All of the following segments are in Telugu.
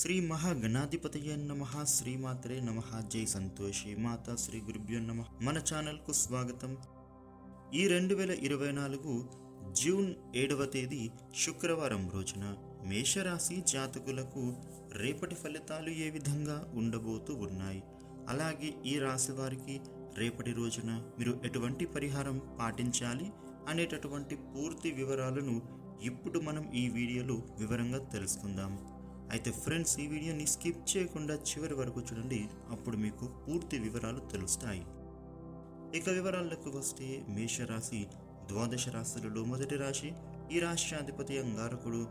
శ్రీ మహాగణాధిపతయ నమ శ్రీమాత్రే నమ జై సంతోషి మాత శ్రీ గురుభ్యో నమ. మన ఛానల్కు స్వాగతం. ఈ రెండు వేల ఇరవై నాలుగు జూన్ ఏడవ తేదీ శుక్రవారం రోజున మేషరాశి జాతకులకు రేపటి ఫలితాలు ఏ విధంగా ఉండబోతూ ఉన్నాయి? అలాగే ఈ రాశి వారికి రేపటి రోజున మీరు ఎటువంటి పరిహారం పాటించాలి అనేటటువంటి పూర్తి వివరాలను ఇప్పుడు మనం ఈ వీడియోలో వివరంగా తెలుసుకుందాం. అయితే ఫ్రెండ్స్ ఈ వీడియోని స్కిప్ చేయకుండా చివరి వరకు చూడండి. అప్పుడు మీకు పూర్తి వివరాలు తెలుస్తాయి. ఇక వివరాలకు వస్తే మేషరాశి ద్వాదశ రాశులలో మొదటి రాశి ఈ రాష్ట్రాధిపతి అంగారకుడు.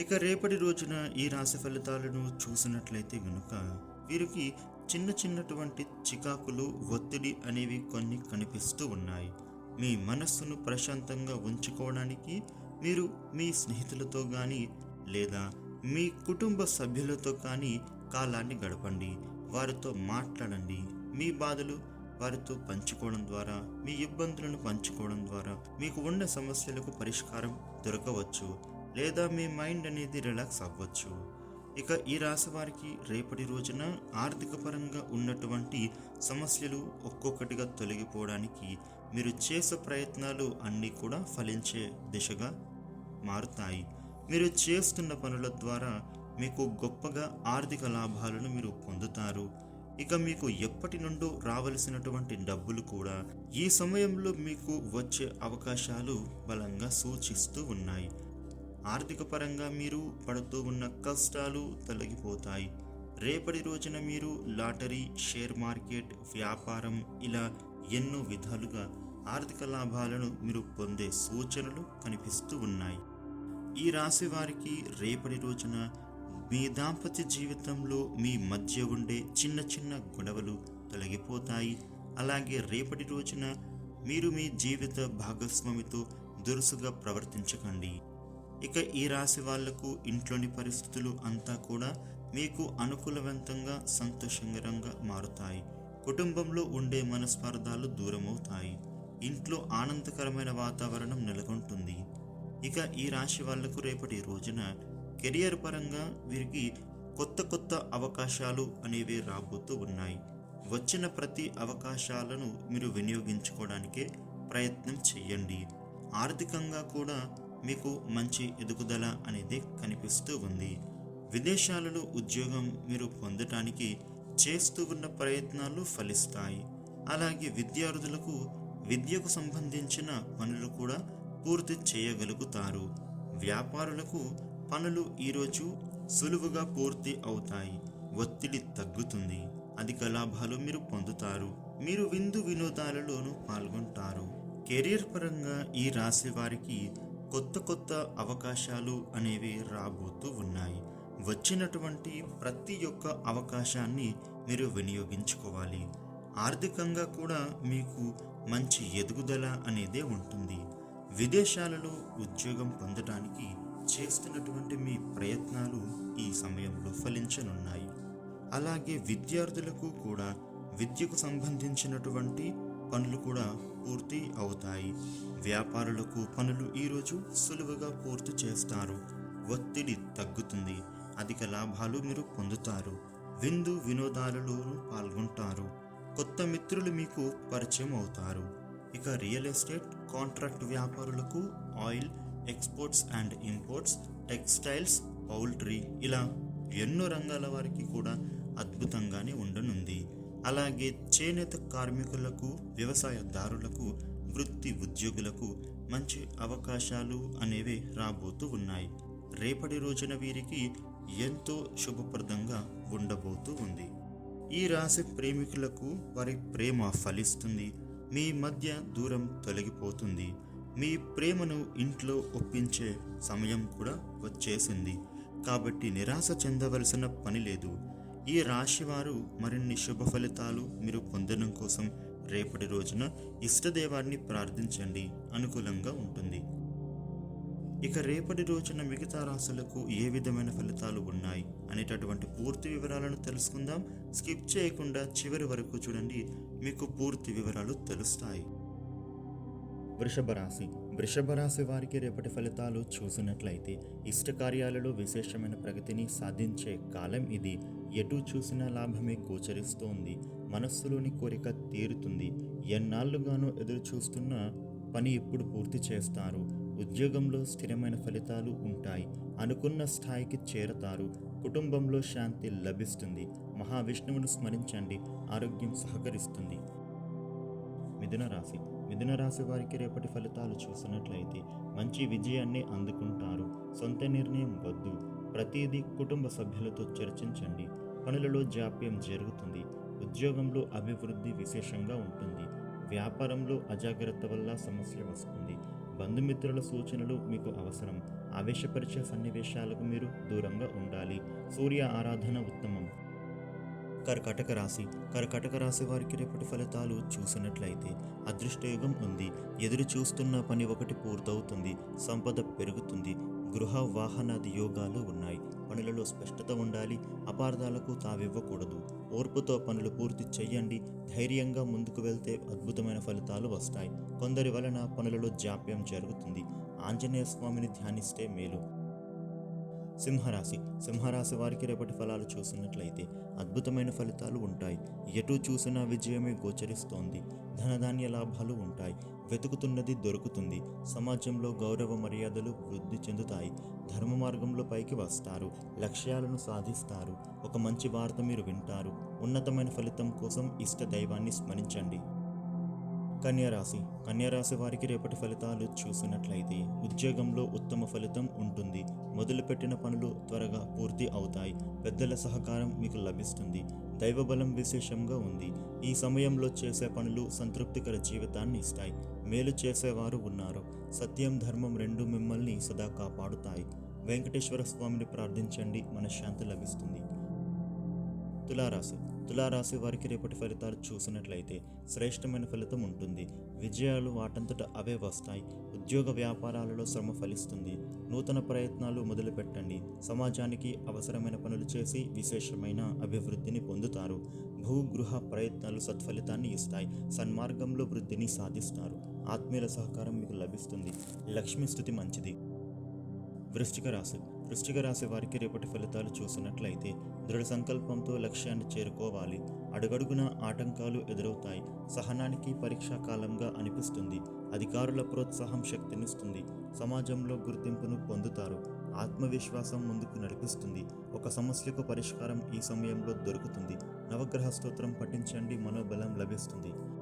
ఇక రేపటి రోజున ఈ రాశి ఫలితాలను చూసినట్లయితే గనుక వీరికి చిన్న చిన్నటువంటి చికాకులు ఒత్తిడి అనేవి కొన్ని కనిపిస్తూ ఉన్నాయి. మీ మనస్సును ప్రశాంతంగా ఉంచుకోవడానికి మీరు మీ స్నేహితులతో కానీ లేదా మీ కుటుంబ సభ్యులతో కానీ కాలాన్ని గడపండి. వారితో మాట్లాడండి. మీ బాధలు వారితో పంచుకోవడం ద్వారా మీ ఇబ్బందులను పంచుకోవడం ద్వారా మీకు ఉన్న సమస్యలకు పరిష్కారం దొరకవచ్చు లేదా మీ మైండ్ అనేది రిలాక్స్ అవ్వచ్చు. ఇక ఈ రాశి వారికి రేపటి రోజున ఆర్థిక పరంగా ఉన్నటువంటి సమస్యలు ఒక్కొక్కటిగా తొలగిపోవడానికి మీరు చేసే ప్రయత్నాలు అన్నీ కూడా ఫలించే దిశగా మారుతాయి. మీరు చేస్తున్న పనుల ద్వారా మీకు గొప్పగా ఆర్థిక లాభాలను మీరు పొందుతారు. ఇక మీకు ఎప్పటి నుండో రావలసినటువంటి డబ్బులు కూడా ఈ సమయంలో మీకు వచ్చే అవకాశాలు బలంగా సూచిస్తూ ఉన్నాయి. ఆర్థిక పరంగా మీరు పడుతూ ఉన్న కష్టాలు తొలగిపోతాయి. రేపటి రోజున మీరు లాటరీ షేర్ మార్కెట్ వ్యాపారం ఇలా ఎన్నో విధాలుగా ఆర్థిక లాభాలను మీరు పొందే సూచనలు కనిపిస్తూ ఉన్నాయి. ఈ రాశి వారికి రేపటి రోజున మీ దాంపత్య జీవితంలో మీ మధ్య ఉండే చిన్న చిన్న గొడవలు తొలగిపోతాయి. అలాగే రేపటి రోజున మీరు మీ జీవిత భాగస్వామితో దురుసుగా ప్రవర్తించకండి. ఇక ఈ రాశి వాళ్ళకు ఇంట్లోని పరిస్థితులు అంతా కూడా మీకు అనుకూలవంతంగా సంతోషకరంగా మారుతాయి. కుటుంబంలో ఉండే మనస్పర్ధాలు దూరమవుతాయి. ఇంట్లో ఆనందకరమైన వాతావరణం నెలకొంటుంది. ఇక ఈ రాశి వాళ్ళకు రేపటి రోజున కెరియర్ పరంగా వీరికి కొత్త కొత్త అవకాశాలు అనేవి రాబోతూ ఉన్నాయి. వచ్చిన ప్రతి అవకాశాలను మీరు వినియోగించుకోవడానికే ప్రయత్నం చేయండి ఆర్థికంగా కూడా మీకు మంచి ఎదుగుదల అనేది కనిపిస్తూ ఉంది. విదేశాలలో ఉద్యోగం మీరు పొందటానికి చేస్తూ ఉన్న ప్రయత్నాలు ఫలిస్తాయి. అలాగే విద్యార్థులకు విద్యకు సంబంధించిన పనులు కూడా పూర్తి చేయగలుగుతారు. వ్యాపారులకు పనులు ఈరోజు సులువుగా పూర్తి అవుతాయి. ఒత్తిడి తగ్గుతుంది. అధిక లాభాలు మీరు పొందుతారు. మీరు విందు వినోదాలలోనూ పాల్గొంటారు. కెరీర్ పరంగా ఈ రాశి వారికి కొత్త కొత్త అవకాశాలు అనేవి రాబోతూ ఉన్నాయి. వచ్చినటువంటి ప్రతి ఒక్క అవకాశాన్ని మీరు వినియోగించుకోవాలి. ఆర్థికంగా కూడా మీకు మంచి ఎదుగుదల అనేదే ఉంటుంది. విదేశాలలో ఉద్యోగం పొందటానికి చేస్తున్నటువంటి మీ ప్రయత్నాలు ఈ సమయంలో ఫలించనున్నాయి. అలాగే విద్యార్థులకు కూడా విద్యకు సంబంధించినటువంటి పనులు కూడా పూర్తి అవుతాయి. వ్యాపారులకు పనులు ఈరోజు సులువుగా పూర్తి చేస్తారు. ఒత్తిడి తగ్గుతుంది. అధిక లాభాలు మీరు పొందుతారు. విందు వినోదాలలో పాల్గొంటారు. కొత్త మిత్రులు మీకు పరిచయం అవుతారు. ఇక రియల్ ఎస్టేట్ కాంట్రాక్ట్ వ్యాపారులకు oil exports and imports textiles poultry ఇలా ఎన్నో రంగాల వారికి కూడా అద్భుతంగానే ఉండనుంది. అలాగే చేనేత కార్మికులకు వ్యవసాయదారులకు వృత్తి ఉద్యోగులకు మంచి అవకాశాలు అనేవి రాబోతూ ఉన్నాయి. రేపటి రోజున వీరికి ఎంతో శుభప్రదంగా ఉండబోతూ ఉంది. ఈ రాశి ప్రేమికులకు వారి ప్రేమ ఫలిస్తుంది. మీ మధ్య దూరం తొలగిపోతుంది. మీ ప్రేమను ఇంట్లో ఒప్పించే సమయం కూడా వచ్చేసింది. కాబట్టి నిరాశ చెందవలసిన పని లేదు. ఈ రాశివారు మరిన్ని శుభ ఫలితాలు మీరు పొందడం కోసం రేపటి రోజున ఇష్టదేవాన్ని ప్రార్థించండి. అనుకూలంగా ఉంటుంది. ఇక రేపటి రోజున మిగతా రాశులకు ఏ విధమైన ఫలితాలు ఉన్నాయి అనేటటువంటి పూర్తి వివరాలను తెలుసుకుందాం. స్కిప్ చేయకుండా చివరి వరకు చూడండి. మీకు పూర్తి వివరాలు తెలుస్తాయి. వృషభ రాశి. వృషభ రాశి వారికి రేపటి ఫలితాలు చూసినట్లయితే ఇష్ట కార్యాలలో విశేషమైన ప్రగతిని సాధించే కాలం ఇది. ఎటు చూసినా లాభమే గోచరిస్తోంది. మనస్సులోని కోరిక తీరుతుంది. ఎన్నాళ్ళుగానో ఎదురు చూస్తున్న పని ఇప్పుడు పూర్తి చేస్తారు. ఉద్యోగంలో స్థిరమైన ఫలితాలు ఉంటాయి. అనుకున్న స్థాయికి చేరతారు. కుటుంబంలో శాంతి లభిస్తుంది. మహావిష్ణువును స్మరించండి. ఆరోగ్యం సహకరిస్తుంది. మిథున రాశి. మిథున రాశి వారికి రేపటి ఫలితాలు చూసినట్లయితే మంచి విజయాన్ని అందుకుంటారు. సొంత నిర్ణయం వద్దు. ప్రతిదీ కుటుంబ సభ్యులతో చర్చించండి. పనులలో జాప్యం జరుగుతుంది. ఉద్యోగంలో అభివృద్ధి విశేషంగా ఉంటుంది. వ్యాపారంలో అజాగ్రత్త వల్ల సమస్య వస్తుంది. బంధుమిత్రుల సూచనలు మీకు అవసరం. ఆవేశపరిచే సన్నివేశాలకు మీరు దూరంగా ఉండాలి. సూర్య ఆరాధన ఉత్తమం. కర్కటక రాశి. కర్కటక రాశి వారికి రేపటి ఫలితాలు చూసినట్లయితే అదృష్టయుగం ఉంది. ఎదురు చూస్తున్న పని ఒకటి పూర్తవుతుంది. సంపద పెరుగుతుంది. గృహ వాహనాది యోగాలు ఉన్నాయి. పనులలో స్పష్టత ఉండాలి. అపార్థాలకు తావివ్వకూడదు. ఓర్పుతో పనులు పూర్తి చెయ్యండి. ధైర్యంగా ముందుకు వెళ్తే అద్భుతమైన ఫలితాలు వస్తాయి. కొందరి వలన పనులలో జాప్యం జరుగుతుంది. ఆంజనేయ స్వామిని ధ్యానిస్తే మేలు. సింహరాశి. సింహరాశి వారికి రేపటి ఫలాలు చూసినట్లయితే అద్భుతమైన ఫలితాలు ఉంటాయి. ఎటు చూసినా విజయమే గోచరిస్తోంది. ధనధాన్య లాభాలు ఉంటాయి. వెతుకుతున్నది దొరుకుతుంది. సమాజంలో గౌరవ మర్యాదలు వృద్ధి చెందుతాయి. ధర్మ మార్గంలో పైకి వస్తారు. లక్ష్యాలను సాధిస్తారు. ఒక మంచి వార్త మీరు వింటారు. ఉన్నతమైన ఫలితం కోసం ఇష్ట దైవాన్ని స్మరించండి. కన్యారాశి. కన్యారాశి వారికి రేపటి ఫలితాలు చూసినట్లయితే ఉద్యోగంలో ఉత్తమ ఫలితం ఉంటుంది. మొదలుపెట్టిన పనులు త్వరగా పూర్తి అవుతాయి. పెద్దల సహకారం మీకు లభిస్తుంది. దైవబలం విశేషంగా ఉంది. ఈ సమయంలో చేసే పనులు సంతృప్తికర జీవితాన్ని ఇస్తాయి. మేలు చేసేవారు ఉన్నారు. సత్యం ధర్మం రెండు మిమ్మల్ని సదా కాపాడుతాయి. వెంకటేశ్వర స్వామిని ప్రార్థించండి. మనశ్శాంతి లభిస్తుంది. తులారాశి. తులారాశి వారికి రేపటి ఫలితాలు చూసినట్లయితే శ్రేష్టమైన ఫలితం ఉంటుంది. విజయాలు వాటంతట అవే వస్తాయి. ఉద్యోగ వ్యాపారాలలో శ్రమ ఫలిస్తుంది. నూతన ప్రయత్నాలు మొదలుపెట్టండి. సమాజానికి అవసరమైన పనులు చేసి విశేషమైన అభివృద్ధిని పొందుతారు. భూగృహ ప్రయత్నాలు సత్ఫలితాన్ని ఇస్తాయి. సన్మార్గంలో వృద్ధిని సాధిస్తారు. ఆత్మీయుల సహకారం మీకు లభిస్తుంది. లక్ష్మీ స్థుతి మంచిది. వృశ్చిక రాశి. వృష్టిక రాశి వారికి రేపటి ఫలితాలు చూసినట్లయితే దృఢ సంకల్పంతో లక్ష్యాన్ని చేరుకోవాలి. అడుగడుగున ఆటంకాలు ఎదురవుతాయి. సహనానికి పరీక్షా కాలంగా అనిపిస్తుంది. అధికారుల ప్రోత్సాహం శక్తినిస్తుంది. సమాజంలో గుర్తింపును పొందుతారు. ఆత్మవిశ్వాసం ముందుకు నడిపిస్తుంది. ఒక సమస్యకు పరిష్కారం ఈ సమయంలో దొరుకుతుంది. నవగ్రహ స్తోత్రం పఠించండి. మనోబలం లభిస్తుంది.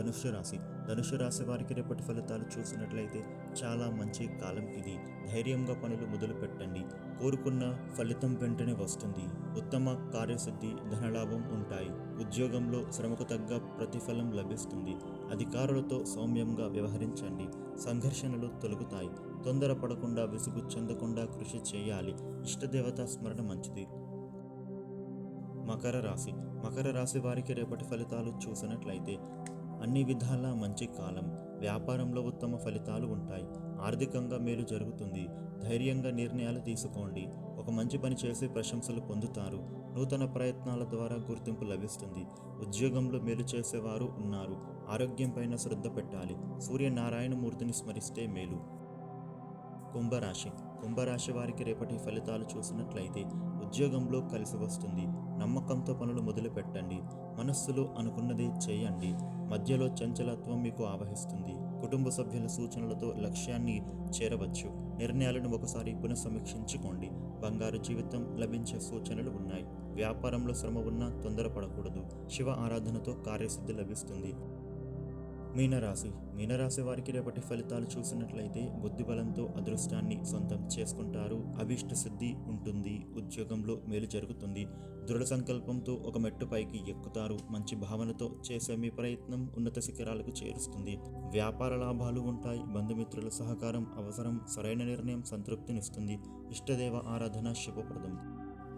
ధనుసు రాశి. ధనుసు రాశి వారికి రేపటి ఫలితాలు చూసినట్లయితే చాలా మంచి కాలం ఇది. ధైర్యంగా పనులు మొదలు పెట్టండి. కోరుకున్న ఫలితం వెంటనే వస్తుంది. ఉత్తమ కార్యసిద్ధి ధనలాభం ఉంటాయి. ఉద్యోగంలో శ్రమకు తగ్గ ప్రతిఫలం లభిస్తుంది. అధికారులతో సౌమ్యంగా వ్యవహరించండి. సంఘర్షణలు తొలగుతాయి. తొందరపడకుండా విసుగు చెందకుండా కృషి చేయాలి. ఇష్టదేవత స్మరణ మంచిది. మకర రాశి. మకర రాశి వారికి రేపటి ఫలితాలు చూసినట్లయితే అన్ని విధాలా మంచి కాలం. వ్యాపారంలో ఉత్తమ ఫలితాలు ఉంటాయి. ఆర్థికంగా మేలు జరుగుతుంది. ధైర్యంగా నిర్ణయాలు తీసుకోండి. ఒక మంచి పని చేసి ప్రశంసలు పొందుతారు. నూతన ప్రయత్నాల ద్వారా గుర్తింపు లభిస్తుంది. ఉద్యోగంలో మేలు చేసేవారు ఉన్నారు. ఆరోగ్యం పైన శ్రద్ధ పెట్టాలి. సూర్యనారాయణమూర్తిని స్మరిస్తే మేలు. కుంభరాశి. కుంభరాశి వారికి రేపటి ఫలితాలు చూసినట్లయితే ఉద్యోగంలో కలిసి వస్తుంది. నమ్మకంతో పనులు మొదలు పెట్టండి మనస్సులో అనుకున్నదే చేయండి. మధ్యలో చంచలత్వం మీకు ఆవహిస్తుంది. కుటుంబ సభ్యుల సూచనలతో లక్ష్యాన్ని చేరవచ్చు. నిర్ణయాలను ఒకసారి పునఃసమీక్షించుకోండి. బంగారు జీవితం లభించే సూచనలు ఉన్నాయి. వ్యాపారంలో శ్రమ ఉన్నా తొందరపడకూడదు. శివ ఆరాధనతో కార్యసిద్ధి లభిస్తుంది. మీనరాశి. మీనరాశి వారికి రేపటి ఫలితాలు చూసినట్లయితే బుద్ధిబలంతో అదృష్టాన్ని సొంతం చేసుకుంటారు. అభిష్ట సిద్ధి ఉంటుంది. ఉద్యోగంలో మేలు జరుగుతుంది. దృఢ సంకల్పంతో ఒక మెట్టు పైకి ఎక్కుతారు. మంచి భావనతో చేసే మీ ప్రయత్నం ఉన్నత శిఖరాలకు చేరుస్తుంది. వ్యాపార లాభాలు ఉంటాయి. బంధుమిత్రుల సహకారం అవసరం. సరైన నిర్ణయం సంతృప్తినిస్తుంది. ఇష్టదేవ ఆరాధన శుభప్రదం.